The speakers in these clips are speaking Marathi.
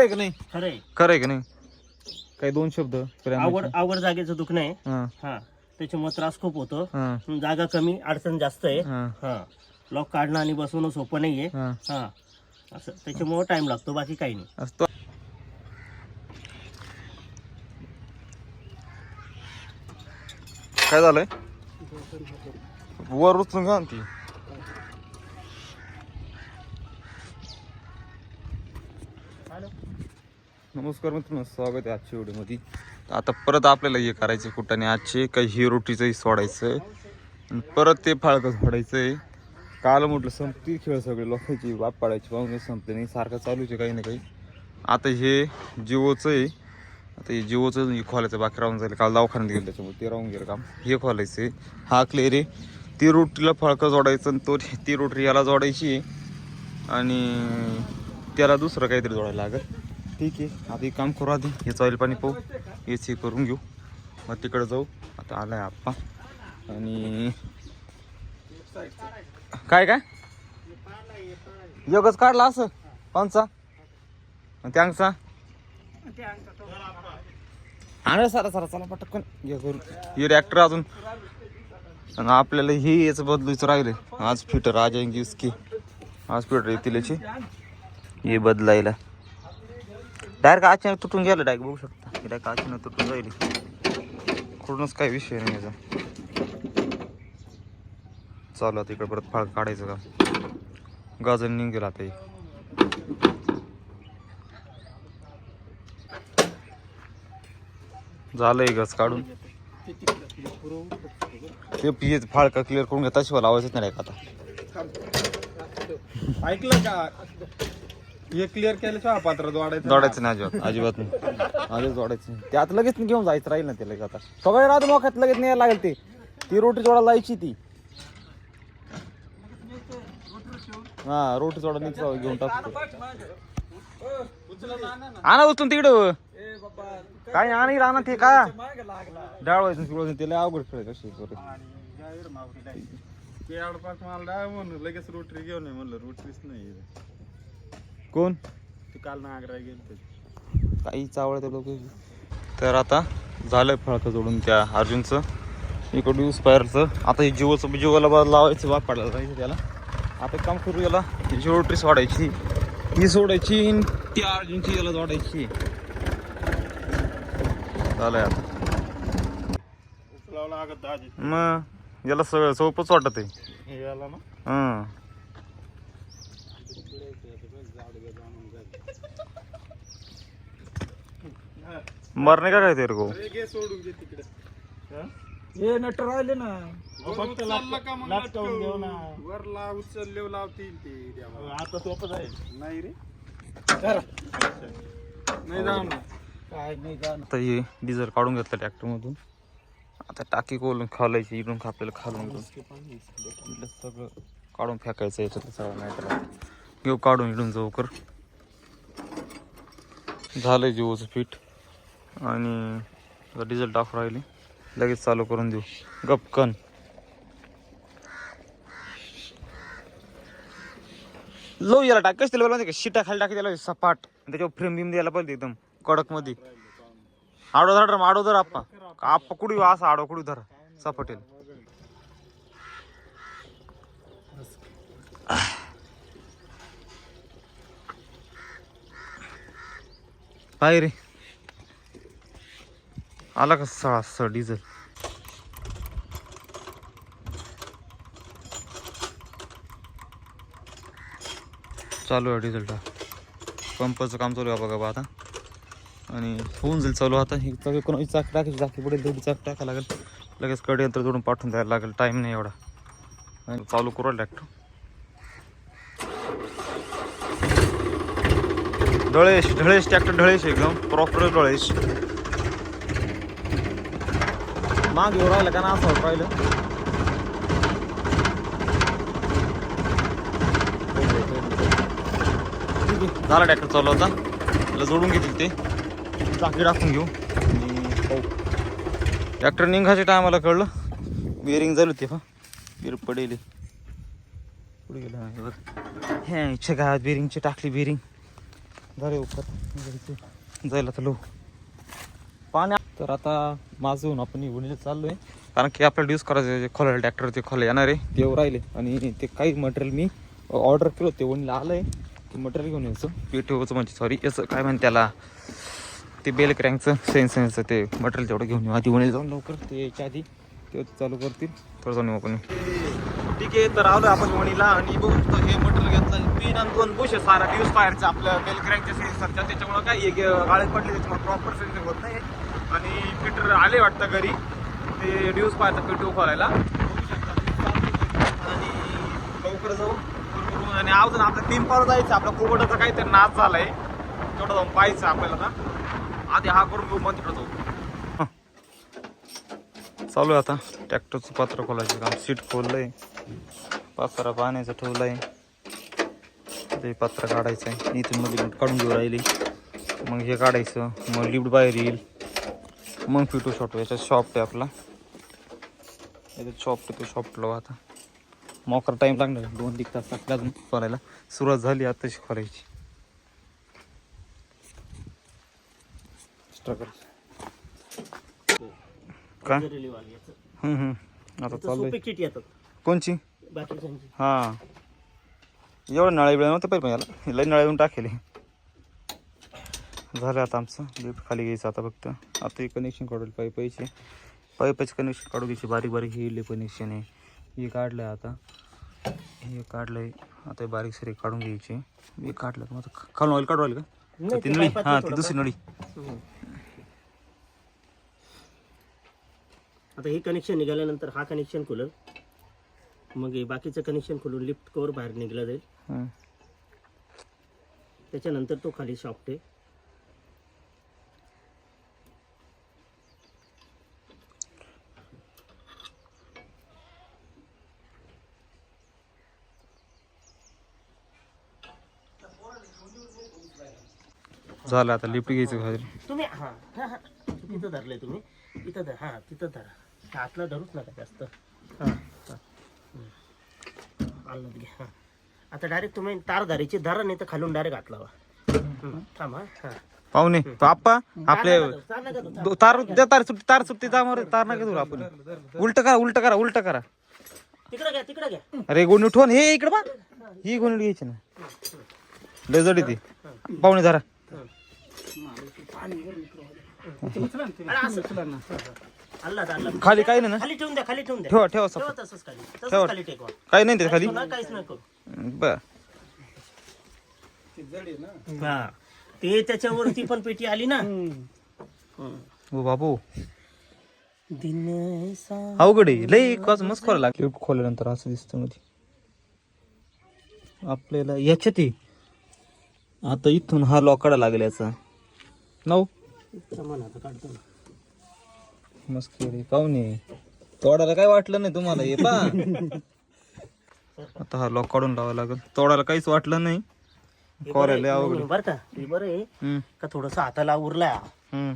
आहे का नाही? खरंय. खरं आहे का नाही? काही दोन शब्द प्रेमाचे. आवड आवड जागेचं दुखणं आहे हा. हा. त्याच्यामुळे त्रास खूप होतो. हा. जागा कमी अडचण जास्त आहे. हा. हा. लॉक काढणं आणि बसवणं सोपं नाहीये. हा. हा. असं त्याच्यामुळे टाइम लागतो. बाकी काही नाही. असतो काय झालंय? वर उचलून घ्या ना ती. नमस्कार मित्रांनो स्वागत आहे आजच्या व्हिडिओमध्ये. आता परत आपल्याला हे करायचं कुठाने आजचे काही ही रोटीचंही सोडायचं आहे आणि परत ते फाळकं सोडायचं आहे काल म्हटलं संपती खेळ सगळे लोकांची वाप पाडायची पाहून संपते नाही सारखं चालूच आहे काही ना काही. आता हे जिओचं आहे. आता हे जिओचं हे खोलायचं बाकी राहून जाईल. काल दवाखान्यात गेलं त्याच्यामुळे ते राहून गेलं काम. हे खोलायचं आहे हा क्लिअर आहे. ती रोटीला फळकं जोडायचं आणि तो ती रोटी याला जोडायची आहे. आणि त्याला दुसरं काहीतरी जोडायला लागेल. ठीक आहे आता एक काम करू आधी. हेच ऑइल पाणी पाहू. ए हे करून घेऊ. मग तिकडं जाऊ. आता आला आहे आप्पा. आणि काय काय? योगच काढला असं? कोणचा? त्यांचा? आणा सारा सारा. चला पटकन. हे करू हे रॅक्टर अजून. आणि आपल्याला हे याचं बदलूच राहिले आज फिटर आज की. आज फिटर येतील याची. हे बदलायला. डायरेक्ट अचानक तुटून गेलं डायरेक्ट बघू शकता. डायरेक्ट अचानक तुटून जाईल कुठूनच काही विषय नाही याचा. चालू आता इकडे परत फाळ काढायचं का? गाजर निघेल आता हे. झालंय गज काढून. ते पिये फाळका क्लिअर करून घेता शिवाय लावायचं नाही आता. ऐकलं का? हे क्लिअर केल्याशिवाय पात्रात वाढायचं दौडायचं नाही. अजिबात. अजिबात नाही. अजिबात दौडायचं नाही. ते आता लगेच घेऊन जायचं राहील ना ते लगेच आता. सगळे राहतो मोखात लगेच न्यायला लागेल ते. ती रोटी जोडा लायची ती. हा रोटी जोडा जाऊ, घेऊन टाकतो आणा उचलून तिकडं. काय आणि राहणार ते का? डाळ व्हायचं पिवळं ते लय अवघड खेळ कशी ते आडपास मला डाळ म्हणून लगेच रोटरी घेऊन ये म्हणलं रोटरीच नाही कोण? ते काल नागरा गेलं काही चावळते लोक तर आता झालंय फळकं जोडून त्या अर्जुनचं. इकडून यूज पायरचं. आता हे जिओचं जिओला बा लावायचं वाप पडायला जायचं त्याला. आता काम करू याला. ही रोटरी सोडायची ही सोडायची आणि ती अर्जुनची याला जोडायची. झालंय आता. मग याला सगळं सोपंच वाटत आहे याला ना? हं. मरणे का काय तेरे को? सोडून घे तिकडे. हे? नट राहिले ना. फक्त लटकावून घेऊ ना. वर लाव उचलले लावतील ते देवा. आता सोपं आहे नाही रे. करा. नाही जाऊ ना काय नाही जाणं आता हे डिझेल काढून घेतलं ट्रॅक्टरमधून. आता टाकी कोलून खालायची इकडून आपल्याला खालून इकडून सगळं. काढून फेकायचं याच्यात सगळं नाही तर घेऊ काढून इकडून जाऊ कर. झालंय जिओचं पीठ. आणि डिझेल टाकू राहिली. लगेच चालू करून देऊ. गपकन लो याला टाक. कसं त्याला का? शिटा खाली टाकी त्याला सपाट. त्याच्यावर फ्रेम बिम द्यायला पाहिजे एकदम कडकमध्ये आडो धर आडो धर आप्पा. आप्पा कुडी असा आडो कुडी धर. सपाटेल पाय रे. आला का सळा सळ डिझेल? चालू आहे डिझेल टाक. पंपाचं काम चालू आहे बघा आता. आणि होऊन जाईल चालू आता. ही चाक कोणाची चाक टाकायची चाकी पुढे तेवढी चाक टाका लागेल. लगेच कडे यंत्र जोडून पाठवून द्यायला लागेल. टाईम नाही एवढा. आणि चालू करू ट्रॅक्टर ढळेश ढळेश ट्रॅक्टर ढळेश एकदम. प्रॉपर ढळेश. माग येऊ राहिलं का ना असं राहिलं? ठीक आहे झाला ट्रॅक्टर चालू होता त्याला जोडून घेतील ते. चाकी टाकून घेऊ. ट्रॅक्टर निघायच्या टायमाला कळलं. बिअरिंग झाली होती हा. बिर पडेल. कुठे गेलं हे हे इच्छा काय बिअरिंगची टाकली बिअरिंग झाले उपर. जायला तर लो पाणी तर आता माझून आपण निघून चाललोय. कारण की आपल्याला यूज करायचं जे खोला ट्रॅक्टर ते खोला येणार आहे. ते राहिले. आणि ते काही मटेरियल मी ऑर्डर केलं ते वणीला आलं आहे ते मटेरियल घेऊन यायचं. पीटीओचं म्हणजे सॉरी याचं काय म्हणते त्याला? ते बेल क्रँकचं सेन्स सेन्सचं ते मटेरियल तेवढं घेऊन येऊ. आधी वणीला जाऊन लवकर ते याच्या आधी ते चालू करतील. थोडं जाऊन येऊ आपण. ठीक आहे तर आलो आपण वणीला आणि बघू शकतो हे मटेरियल घेतलं. पिन आणि दोन बुश आहे सारा. ड्यूज फायरचं आपलं बेल क्रँकच्या सेन्सरच्या त्याच्यामुळं काय एक गाळे पडले त्याच्यामुळे प्रॉपर सेन्सिंग होत नाही. आणि पीटर आले वाटतं घरी. ते ड्यूज पाहतात पिटू खोलायला आणि लवकर जाऊ. आणि अजून आपलं तीन पावर जायचं. आपला कोबडाचा काहीतरी नाच झालाय. तेवढं जाऊन पाहायचं आपल्याला आता. आधी हा करून घेऊ मग तिकडं जाऊ. चालू आहे आता. ट्रॅक्टरचं पात्र खोलायचं काम. सीट खोललंय. पात्रा पाण्याचं ठेवलंय. ते पात्र काढायचं आहे इथून मध्ये लिफ्ट काढून घेऊ राहिली. मग हे काढायचं. मग लिफ्ट बाहेर येईल. मग फिटू शॉप याच्यात शॉप आहे आपला. याच्यात शॉप आहे तो शॉप लावा आता. मोकर टाईम लागणार दोन तीन तास लागले अजून खोलायला सुरुवात झाली आता तशी खोलायची स्ट्रगल. हम्म, हम्म. आता सोपे किट येतात. कोणची? बाकीच्यांची. हां. एवढं नळ्या वेळ नव्हतं पाहिजे पण याला. लई नळ्या येऊन टाकेले. झालं आता आमचं. लिफ्ट खाली घ्यायचं आता फक्त. आता हे कनेक्शन काढून पाईप पैसे. पाईपाचे कनेक्शन काढू घ्यायचे. बारीक बारीक हे कनेक्शन आहे. हे काढलं आहे आता. हे काढलं आहे आता हे बारीक सारीक काढून घ्यायचे. हे काढलं मग आता खालून ऑइल काढू का? ती नळी. हां ती दुसरी नळी. आता हे कनेक्शन निघाल्यानंतर हा कनेक्शन खुलल मग हे बाकीचं कनेक्शन खुलून लिफ्ट कवर बाहेर निघलं जाईल. त्याच्यानंतर तो खाली शॉफ्ट आहे. झालं आता लिफ्ट घ्यायचं खाली तुम्ही हा हा हा. तिथं धरलंय तुम्ही. तिथं धर हा तिथं धरा. हातला धरूच नका जास्त. हा. आलं घ्या हा. आता डायरेक्ट तुम्ही तार धरायची धरा नाही तर खालून डायरेक्ट हात लावा. हम्म. थांबा हा पाहुणे तो आप्पा आपले तार. दो- द्या तार सुट्टी तार सुट्टी जा मग तार नका धरू आपण? उलट करा उलट करा उलट करा. तिकडं घ्या तिकडं घ्या. अरे गोणी उठवून हे इकडे बा. ही गोणी घ्यायची ना. लय जडी ती. पाहुणे जरा अरे असं. आल्ला आल्ला खाली काही नाही ना? खाली ठेवून द्या खाली ठेवून द्या. ठेवा ठेवा ठेवा तसंच खाली. ठेवा. तसंच खाली टेकवा. काही नाही ते खाली. पुन्हा काहीच नाही करू बर हा. ते त्याच्यावरती पण पेटी आली ना. ओ बाबू. दिन अवघड आहे. लय कस मस्त खोला लागली खोल्यानंतर असं दिसतं मध्ये. आपल्याला याच्यात आहे. आता इथून हा लॉकडा लागला नऊ? आता काढतो ना. मस्त रे पाहुणे. तोडायला काय वाटलं नाही तुम्हाला? हे पा आता हा लॉक काढून लावा लागेल. तोडायला काहीच वाटलं नाही. हे बरं आहे. अवघड नाही, बरं का? हे बरं आहे. हम्म, का थोडस हाताला उरलाय? हा. हम्म,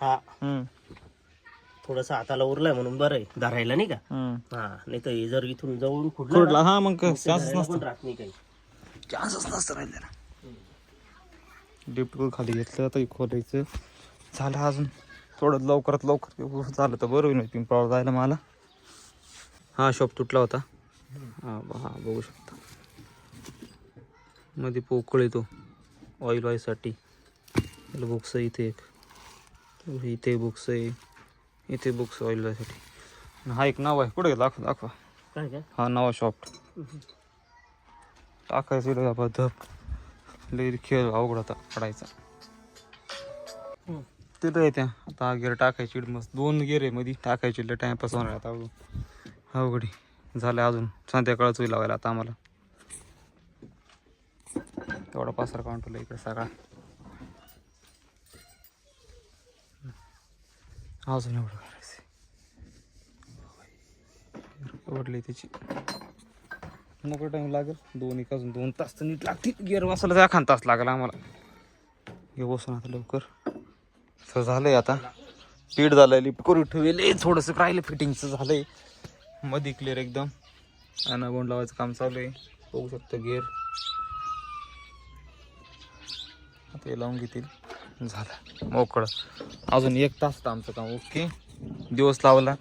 हा. हम्म, थोडस हाताला उरलाय म्हणून बरं आहे. धरायला नाही का? हम्म. हा नाही तर हे जर इथून जवळून खुडला हा मग चान्सच नसतं. राहत नाही काही. चान्सच नसतं राहिलेला. डिप्ट खाली घेतलं आता खोलायचं. झालं अजून. थोडं लवकरात लवकर झालं तर बरं होईल पिंपळावर जायला मला. हा शॉप तुटला होता. हा हा बघू शकता. मध्ये पोकळ येतो ऑइल त्याला बुक्स आहे इथे एक. इथे बुक्स आहे. इथे बुक्स ऑइल व्हायसाठी हा एक नाव आहे. कुठे दाखवा दाखवा. काय काय? हा नवा शॉप टाकायचं धप. लई खेळ अवघड होता पडायचा. तिथं येते आता गेअर टाकायची मस्त दोन गेअर आहे मध्ये टाकायची लय टाइमपास होणार आता अवघड अवघडी झालं अजून. संध्याकाळच होईल लावायला आता आम्हाला. तेवढा पासरा काउंटला इकडे सगळा. अजून एवढं करायचं आवडली त्याची. मोकळा टाइम लागेल. दोन एक अजून दोन तास तर नीट लागतील. गिअर बसायला तर एखाद तास लागला आम्हाला. हे बसून आता लवकर. तर झालंय आता. पीठ झालंय लिफ्ट करून ठेवले थोडंसं राहिलं फिटिंगचं झालंय. मध्ये क्लिअर एकदम. आणि बोंड लावायचं काम चालू आहे. बघू शकतो गिअर आता हे लावून घेतील. झालं. मोकळं. अजून एक तास तर आमचं काम. ओके. दिवस लावला.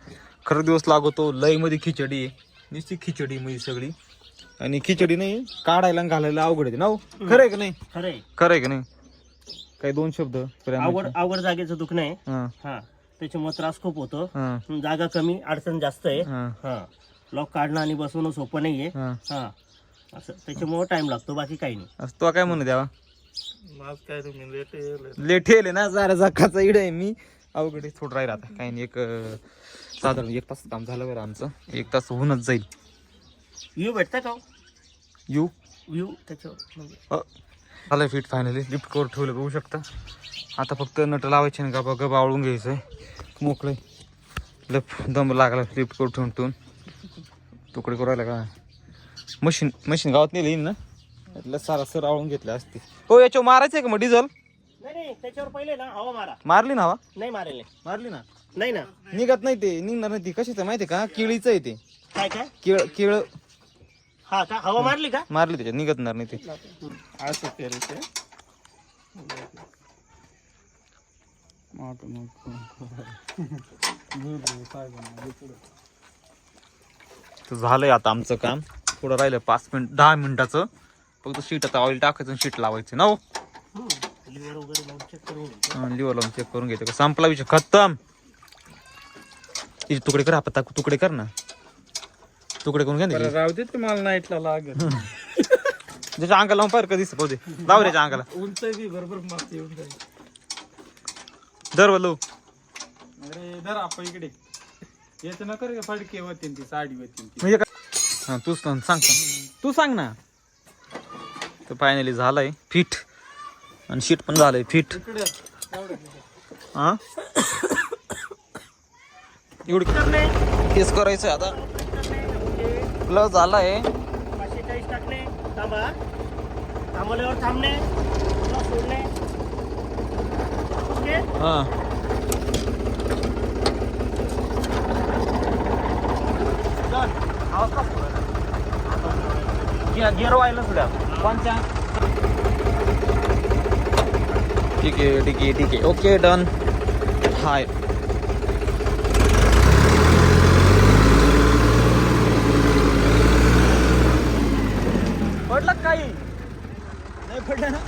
खरं दिवस लागतो. लईमध्ये खिचडी आहे. नुसती खिचडी मध्ये सगळी. आणि खिचडी नाही काढायला आणि घालायला अवघड आहे ना हो? खरं आहे का नाही? खरंय. खरं आहे का नाही? काही दोन शब्द प्रेमाचे? आवड आवड जागेचं दुखणं आहे हां. हा. त्याच्यामुळे त्रास खूप होतो. हां. जागा कमी अडचण जास्त आहे. हां. हा. लॉक काढणं आणि बसवणं सोपं नाहीये. हां. हा. असं त्याच्यामुळे टाइम लागतो बाकी काही नाही. असं तो काय म्हणू द्यावा? आज काय तुम्ही लेट येईल ना जरा जकाचा इड आहे मी. अवघड आहे, थोडं राहील आता. काही नाही एक अं, साधारण एक तास काम झालं बरं आमचं. एक तास होऊनच जाईल. व्ह्यू भेटता का यू व्ह्यू त्याच्यावर म्हणजे झालं फिट फायनली लिफ्ट कवर ठेवलं बघू शकता. आता फक्त नट लावायचे ना गबा गबा आवळून घ्यायचं आहे मोकळे लप दम लागला लिफ्ट कवर ठेवून ठेवून. तुकडे करायला का? मशीन मशीन गावात नेली येईन ना? त्यातलं सारा सर आवळून घेतले असते. हो याच्यावर मारायचं आहे का मग डिझेल नाही नाही त्याच्यावर पहिले ना हवा मारा. मारली ना हवा? नाही मारेल. नाही. मारली ना? नाही ना. निघत नाही ते निघणार नाही ती. कशाचं आहे माहिती आहे का? केळीचं आहे ते. काय काय? केळ केळ हा का? हवा मारली का? मारली त्याच्यात निघतणार नाही ते. असं करायचं तर झालंय आता आमचं काम. थोडं राहिलं पाच मिनिट दहा मिनिटाचं. फक्त शीट आता ऑइल टाकायचं आणि शीट लावायचं ना हो? लिव्हर वगैरे लावून चेक करून घ्यायचं. लिव्हर लावून चेक करून घ्यायचं का संपला विषय खतम. तिचे तुकडे कर आपण तुकडे कर ना. तुकडे करून घ्या ना बरं त्याचे. राहू दे तुम्हाला नाईटला लागेल ज्याच्या अंगाला लावून पाहिजे कधीच पाहू दे. लाव रे त्याच्या अंगाला. उंच बी बरोबर मस्त येऊन जाईल. दर वलो अरे धर आपण इकडे. याचं नका रे फडके होते ती साडी होती ती? म्हणजे काय हा तूच सांग सांग सांग. तू सांग ना. तर फायनली झालंय फिट. आणि शीट पण झालंय फिट. इकडे. हा? एवढी केस करायचं आता. प्लस झालाय. पाचशे चाळीस टाकणे थांबा. थांबवल्यावर थांबणे पुन्हा सोडणे. ओके? हा. गिअर व्हायला सुद्धा. ठीक आहे ठीक आहे ठीक आहे. ओके डन हाय पडलं काही नाही पडलं ना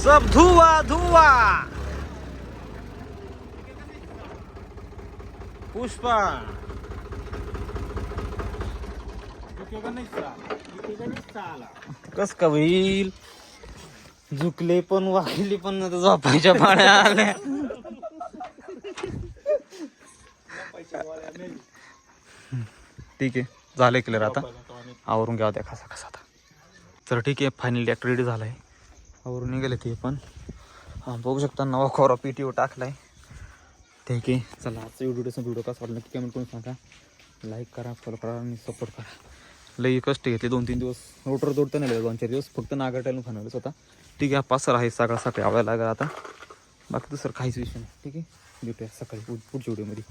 सब धुआ धुआ। पुष्पा। कस का होईल? झुकले पण वाकले पण आता झोपायच्या पाण्या आल्या. ठीक आहे झाले क्लिअर आता. आवरून घ्या त्या कसा कसा आता. तर ठीक आहे फायनली ट्रॅक्टर रेडी झाला आहे आवरून निघाले ते पण. बघू शकता नवा खोरा पी टी टाकलाय. ठीक आहे चला आजचा व्हिडिओ व्हिडिओ कसा वाटला की कमेंट करून सांगा. लाईक करा फॉलो करा आणि सपोर्ट करा. लई कष्ट घेतले. दोन तीन दिवस रोटर जोडता नाही दोन चार दिवस फक्त नागाटायला फानवलेच होता. ठीक आहे पासर आहे सकाळ सकाळी आवडायला लागला आता. बाकी दुसरं काहीच विषय नाही. ठीक आहे? भेटूया सकाळी पुढच्या व्हिडिओमध्ये.